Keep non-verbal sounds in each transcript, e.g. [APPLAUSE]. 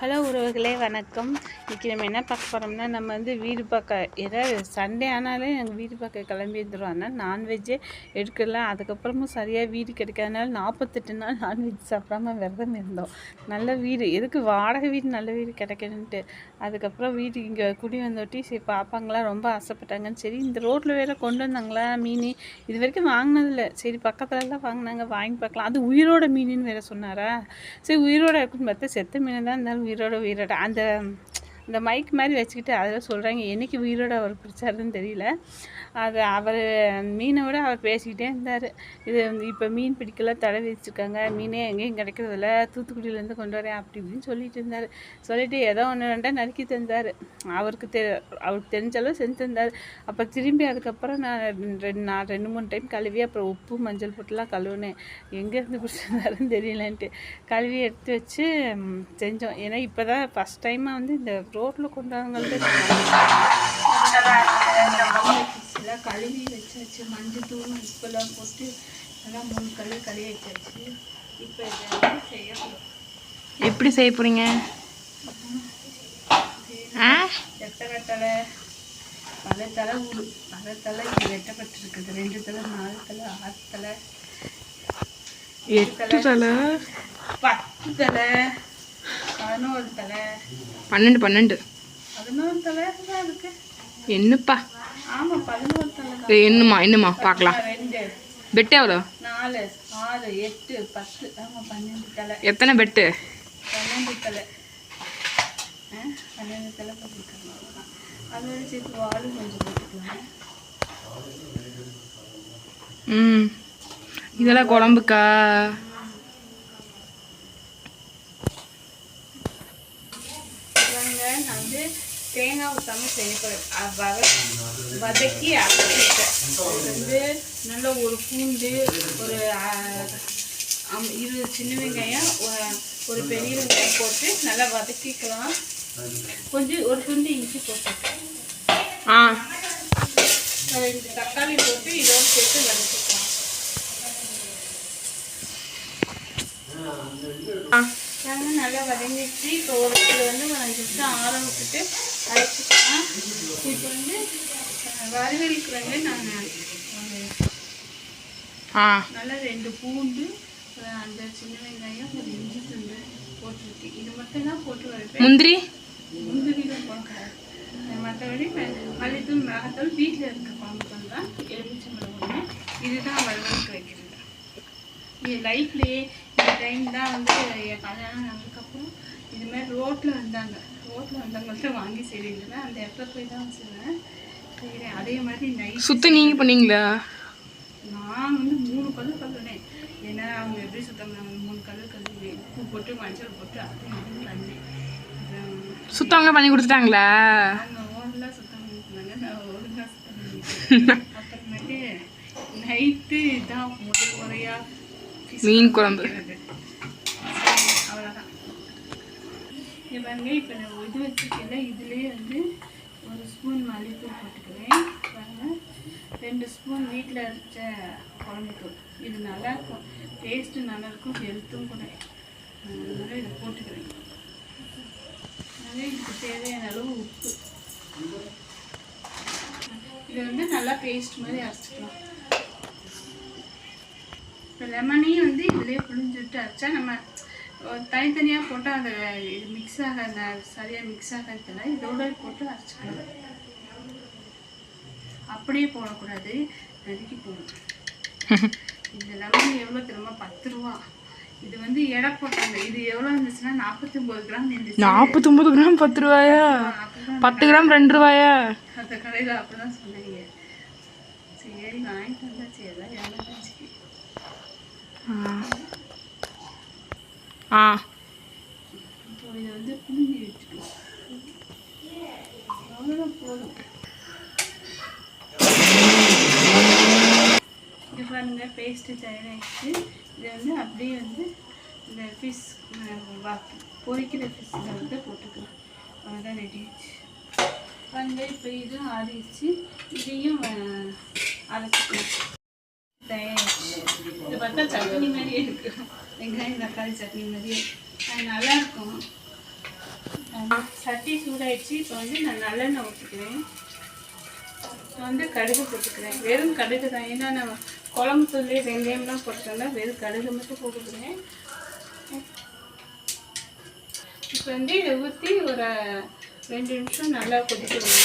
Hello உறவுகளே வணக்கம். இன்றைக்கி நம்ம என்ன பார்க்க போகிறோம்னா நம்ம வந்து வீடு பார்க்க ஏதாவது சண்டே ஆனாலே எங்கள் வீடு பார்க்க கிளம்பி வந்துடும் ஆனால் நான்வெஜ்ஜே எடுக்கலாம் அதுக்கப்புறமும் சரியாக வீடு கிடைக்காதனால நாற்பத்தெட்டு நாள் நான்வெஜ் சாப்பிடாம விரதம் இருந்தோம். நல்ல வீடு. எதுக்கு வாடகை வீடு நல்ல வீடு கிடைக்கணுன்ட்டு அதுக்கப்புறம் வீடு இங்கே குடி வந்தோட்டி சரி பாப்பாங்களாம் ரொம்ப ஆசைப்பட்டாங்கன்னு சரி இந்த ரோட்டில் வேறு கொண்டு வந்தாங்களா மீன்? இது வரைக்கும் வாங்கினதில்ல. சரி பக்கத்துலலாம் வாங்கினாங்க வாங்கி பார்க்கலாம். அது உயிரோட மீனுன்னு வேறு சொன்னாரா? சரி உயிரோட இருக்குன்னு பார்த்தா செத்த மீன் தான் இருந்தாலும் உயிரோட உயிரோட. அந்த இந்த மைக் மாதிரி வச்சுக்கிட்டு அதில் சொல்கிறாங்க என்றைக்கு உயிரோட அவர் பிடிச்சாருன்னு தெரியல. அது அவர் மீனை விட அவர் பேசிக்கிட்டே இருந்தார். இது இப்போ மீன் பிடிக்கலாம் தடை வச்சுருக்காங்க மீனே எங்கேயும் கிடைக்கிறதில்ல தூத்துக்குடியிலேருந்து கொண்டு வரேன் அப்படி இப்படின்னு சொல்லிட்டு இருந்தார். சொல்லிட்டு ஏதோ ஒன்று ரெண்டா நறுக்கி தந்தார். அவருக்கு தெ அவருக்கு தெரிஞ்ச அளவு செஞ்சு தந்தார். அப்போ திரும்பி அதுக்கப்புறம் நான் ரெண்டு நான் ரெண்டு மூணு டைம் கழுவி அப்புறம் உப்பு மஞ்சள் போட்டுலாம் கழுவுனேன். எங்கேருந்து பிடிச்சிருந்தாருன்னு தெரியலன்ட்டு. கழுவி எடுத்து வச்சு செஞ்சோம். ஏன்னா இப்போ தான் ஃபஸ்ட் டைமாக வந்து இந்த ரோட்டில் கொண்டாடுங்கிறது எல்லாம் கழுவி வச்சாச்சு மஞ்சள் தூள் உப்பெல்லாம் போட்டு எல்லாம் மூணு கழுவி கழுவி வச்சாச்சு. இப்போ இதை வந்து செய்யணும் எப்படி செய்ய போறீங்க? ஆ? வெட்டக்கட்டலை பல தலை ஊரு பல தலை இங்கே வெட்டப்பட்டிருக்குது. ரெண்டு தலை நாலு தலை ஆறு தலை. எட்டு தலை? பத்து தலை. பதினோரு தலை. பன்னெண்டு பன்னெண்டு. பதினோரு தலை தான் இருக்கு. என்னப்பா? ஆமாம் பதினோரு தலை என்னம்மா என்னம்மா பார்க்கலாம். பெட்டு எவ்வளோ? நாலு ஆறு எட்டு பத்து. ஆமாம் பன்னெண்டு தலை. எத்தனை பெட்டு? பன்னெண்டு தலை. பன்னெண்டு தலை போட்டுருக்காங்க அவ்வளோதான் அதோட சேர்த்து வாழை கொஞ்சம் போட்டுக்கலாம் ம். இதெல்லாம் குழம்புக்கா? நான் வந்து தேங்காய் ஊற்றாம செய்ய போகிறேன் வத வதக்கி அரைச்சிட்டேன் வந்து நல்ல ஒரு பூண்டு ஒரு இருபது சின்ன வெங்காயம் ஒரு பெரிய வெங்காயம் போட்டு நல்லா வதக்கிக்கலாம். கொஞ்சம் ஒரு துண்டு இஞ்சி போட்டுருக்கேன் ஆ. ரெண்டு தக்காளி போட்டு இதோடு சேர்த்து வதக்கிக்கலாம் ஆ வதங்கிச்சு இப்போ ஒரு கிலோ வந்து நிமிஷம் ஆற விட்டுட்டு அரைச்சிக்கலாம். இப்போ வந்து அஹ், வறுவலுக்கு வந்து நான் நல்லா ரெண்டு பூண்டு அந்த சின்ன வெங்காயம் ஒரு இஞ்சி துண்டு போட்டுருக்கு. இது மட்டும் தான் போட்டு வரைப்பேன் முந்திரி? முந்திரி தான் போடுறேன். மற்றபடி மல்லித்தூள் மிளகாத்தூள் வீட்டில் இருக்க குழம்புத்தூள் தான் எலுமிச்சை மிளகு இதுதான் வறுவலுக்கு வைக்கிறது. என் லைஃப்லேயே டைம் தான் வந்து என் கல்யாணம் ஆனதுக்கப்புறம் இது மாதிரி ரோட்டில் வந்தாங்க. ரோட்டில் வந்தவங்கள்ட்ட வாங்கி செய்கிறீங்கன்னா அந்த இடத்துல போய் தான் செய்வேன் செய்கிறேன் அதே மாதிரி நைட் சுத்த நீங்க பண்ணீங்களா? நான் வந்து மூணு கல் கல்லுனேன் ஏன்னா அவங்க எப்படி சுத்தம் பண்ணாங்க? மூணு கல் கல்லுனே உப்பு போட்டு மஞ்சள் போட்டு அது இதுன்னு பண்ணேன். சுத்தவங்க பண்ணி கொடுத்துட்டாங்களா? அவங்க ஓடலாம் சுத்தம் பண்ணிருந்தாங்க நான் ஒழுங்காக சுத்தம் [LAUGHS] அப்புறமேட்டு நைட்டு இதான் முதல் முறையாக மீன் குழம்பு அவ்வளோதான் இது பாருங்க இப்போ நான் இது வச்சுருக்கேன்ல இதுலேயே வந்து ஒரு ஸ்பூன் மல்லித்தூள் போட்டுக்கிறேன். பாருங்க ரெண்டு ஸ்பூன் வீட்டில் அரைச்ச குழம்புத்தூள். இது நல்லாயிருக்கும் டேஸ்ட்டு நல்லாயிருக்கும் ஹெல்த்தும் கூட. அதனால இதை போட்டுக்கிறேன். அதே இதுக்கு தேவையான அளவு உப்பு. இதை வந்து நல்லா பேஸ்ட் மாதிரி அரைச்சிக்கலாம். இப்போ லெமனையும் வந்து இதிலே புளிஞ்சு விட்டு அரைச்சா நம்ம தனித்தனியாக போட்டால் அந்த இது மிக்ஸ் ஆக சரியாக மிக்ஸ் ஆகிறதுல இதோட போட்டு அரைச்சிக்கலாம். அப்படியே போடக்கூடாது. நறுக்கி போடணும். [LAUGHS] இந்த லெமன் எவ்வளோ தெரியுமா? பத்து ரூபா. இது வந்து எடை போட்டாங்க. இது எவ்வளோ இருந்துச்சுன்னா நாற்பத்தொம்பது கிராம் இருந்துச்சு. நாற்பத்தொம்பது கிராம் பத்து ரூபாயா? பத்து கிராம் ரெண்டு ரூபாயா? அந்த கடையில் அப்படிதான் சொன்னாங்க. சரி வாங்கிட்டு வந்தாச்சு. எல்லாம் ஏமாந்தாச்சு ஆ. ஆ இப்போ இதை வந்து புளிஞ்சு வச்சுக்கலாம் அவ்வளோதான் போதும் இது பாருங்க பேஸ்ட்டு தயாராகிடுச்சு இதை வந்து அப்படியே வந்து இந்த ஃபிஷ் பொரிக்கிற ஃபிஷ்ஷில் வந்து போட்டுக்கலாம். அவ்வளோதான் ரெடி ஆச்சு பாருங்க இப்போ இதுவும் ஆறிடுச்சு. இதையும் அரைச்சிக்கலாம். தயாரிச்சு இது பார்த்தா சட்னி மாதிரியே இருக்கு. வெங்காயம் தக்காளி சட்னி மாதிரியே. அது நல்லா இருக்கும் சட்டி சூடாயிடுச்சு. இப்போ வந்து நான் நல்லெண்ணெய் ஊற்றிக்கிறேன் இப்போ வந்து கடுகு போட்டுக்கிறேன். வெறும் கடுகு தான். ஏன்னா நம்ம குழம்பு தூள் வெந்தயம்லாம் போட்டுருந்தா வெறும் கடுகு மட்டும் போட்டுக்கிறேன். இப்போ வந்து இதை ஊற்றி ஒரு ரெண்டு நிமிஷம் நல்லா கொதிக்கிறேன்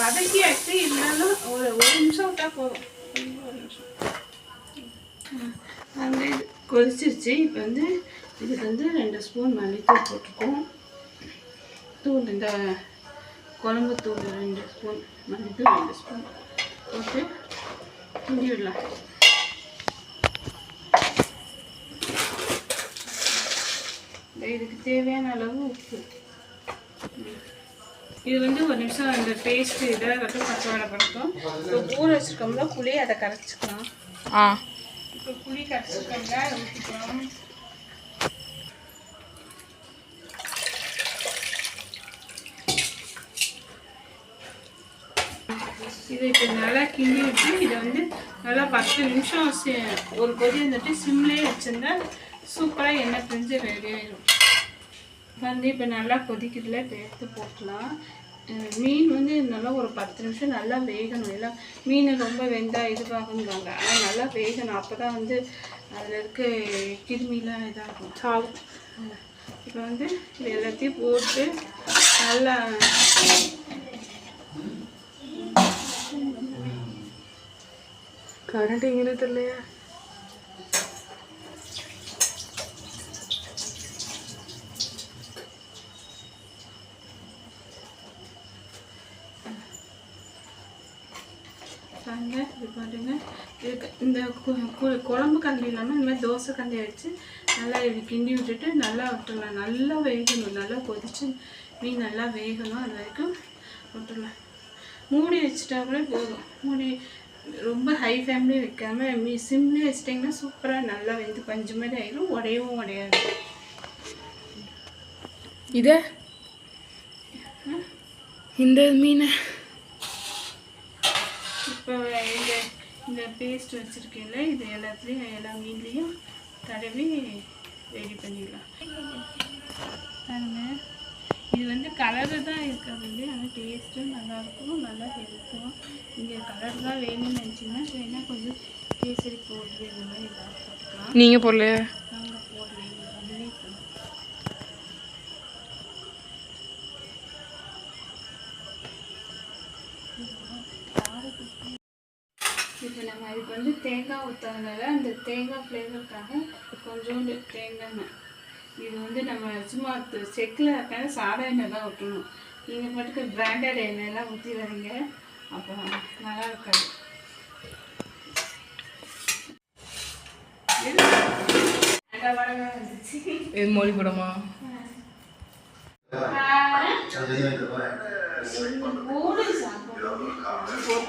வதக்கியாச்சு. இருந்தாலும் ஒரு ஒரு நிமிஷம் விட்டா போதும். ஒரு வந்து இது கொதிச்சிருச்சு. இப்போ வந்து இதுக்கு வந்து ரெண்டு ஸ்பூன் மல்லித்தூள் போட்டிருக்கோம் தூள் இந்த குழம்பு தூள் ரெண்டு ஸ்பூன் மல்லித்தூள் ரெண்டு ஸ்பூன் போட்டு கிண்டி விடலாம். இதுக்கு தேவையான அளவு உப்பு. இது வந்து ஒரு நிமிஷம் அந்த பேஸ்ட் இதெல்லாம் வந்து பச்சை படுத்தோம் இப்போ ஊற வச்சுருக்கோம்ல புளி அதை கரைச்சிக்கலாம். ஆ. இப்போ புளி கரைச்சிருக்கோம்ல ஊற்றிக்கலாம் இது இப்போ நல்லா கிண்டி விட்டு இதை வந்து நல்லா பத்து நிமிஷம் ஒரு கொதி வந்துட்டு சிம்லேயே வச்சுருந்தா சூப்பராக எண்ணெய் பிரிஞ்சு ரெடி ஆயிடும் வந்து இப்போ நல்லா கொதிக்கிறதுல இப்போ எடுத்து போட்டுலாம். மீன் வந்து நல்லா ஒரு பத்து நிமிஷம் நல்லா வேகணும். எல்லாம் மீன் ரொம்ப வெந்தா இதுவாகுங்காங்க ஆனால் நல்லா வேகணும். அப்போ தான் வந்து அதில் இருக்க கிருமிலாம் இதாகும். சாவு இப்போ வந்து இது எல்லாத்தையும் போட்டு நல்லா கரண்ட் எங்கே தெரியலையா. பாருங்க இது பாருங்க இதுக்கு இந்த குழம்பு கண்டி இல்லாமல் இந்த மாதிரி தோசை கண்டி வச்சு நல்லா இது கிண்டி விட்டுட்டு நல்லா விட்டுடலாம் நல்லா வேகணும். நல்லா கொதிச்சு மீன் நல்லா வேகணும் அது வரைக்கும் விட்டுடலாம் மூடி வச்சுட்டா கூட போதும். மூடி ரொம்ப ஹை ஃபேம்லேயே வைக்காம மீ சிம்லேயே வச்சிட்டிங்கன்னா சூப்பராக நல்லா வெந்து பஞ்சு மாதிரி ஆயிடும் உடையவும் உடையாது. இதே? இந்த மீன்? இப்போ இந்த இந்த பேஸ்ட் வச்சுருக்கேன்ல இது எல்லாத்துலேயும் எல்லா மீன்லேயும் தடவி ரெடி பண்ணிடலாம். பாருங்க. இது வந்து கலரு தான் இருக்காது ஆனால் டேஸ்ட்டும் நல்லாயிருக்கும் நல்லா ஹெல்த்தும் நீங்கள் கலர் தான் வேணும்னு நினச்சிங்கன்னா வேணால் கொஞ்சம் கேசரி பவுட்ரு இந்த மாதிரி ஏதாவது போட்டுக்கலாம். நீங்கள் போடலையா நாங்கள் போடுறீங்க அதுவே போதும். இப்போ நம்ம இதுக்கு வந்து தேங்காய் ஊற்றுறதுனால அந்த தேங்காய் ஃப்ளேவருக்காக கொஞ்சோண்டு தேங்காய் எண்ணெய். இது வந்து நம்ம சும்மா செக்கில் இருக்காது சாதா எண்ணெய் தான் ஊற்றணும் நீங்கள் பாட்டுக்கு பிராண்டட் எண்ணெயெல்லாம் ஊற்றி வரீங்க அப்போ நல்லா இருக்காது. இது மொழி படமா? சாப்பிடுவோம்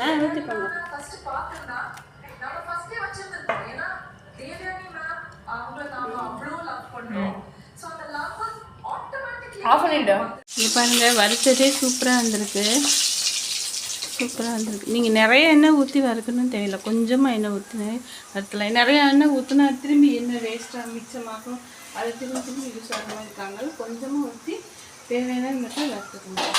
ஆ ஊற்றிக்கோங்க ஃபர்ஸ்ட் பார்த்தா நம்ம ஃபர்ஸ்டே வச்சிருந்தோம் ஏன்னா தேவயானி மேம் அவங்கள நாம அவ்வளோ லவ் பண்றோம். ஸோ அந்த லவ் ஆட்டோமேட்டிக்லி ஆஃப் பண்ணிட்டா இங்கே பாருங்க வறுத்ததே சூப்பராக வந்திருக்கு சூப்பராக வந்திருக்கு நீங்கள் நிறைய எண்ணெய் ஊற்றி வறுக்கணும்னு தெரியல கொஞ்சமாக எண்ணெய் ஊற்றினே வறுத்தலாம். நிறைய எண்ணெய் ஊற்றினா திரும்பி எண்ணெய் வேஸ்ட்டாக மிச்சமாகும் அது திரும்பி திரும்பி யூஸ் ஆகிற மாதிரி இருக்காங்க கொஞ்சமாக ஊற்றி தேவையான மட்டும் வறுத்துக்கணும்.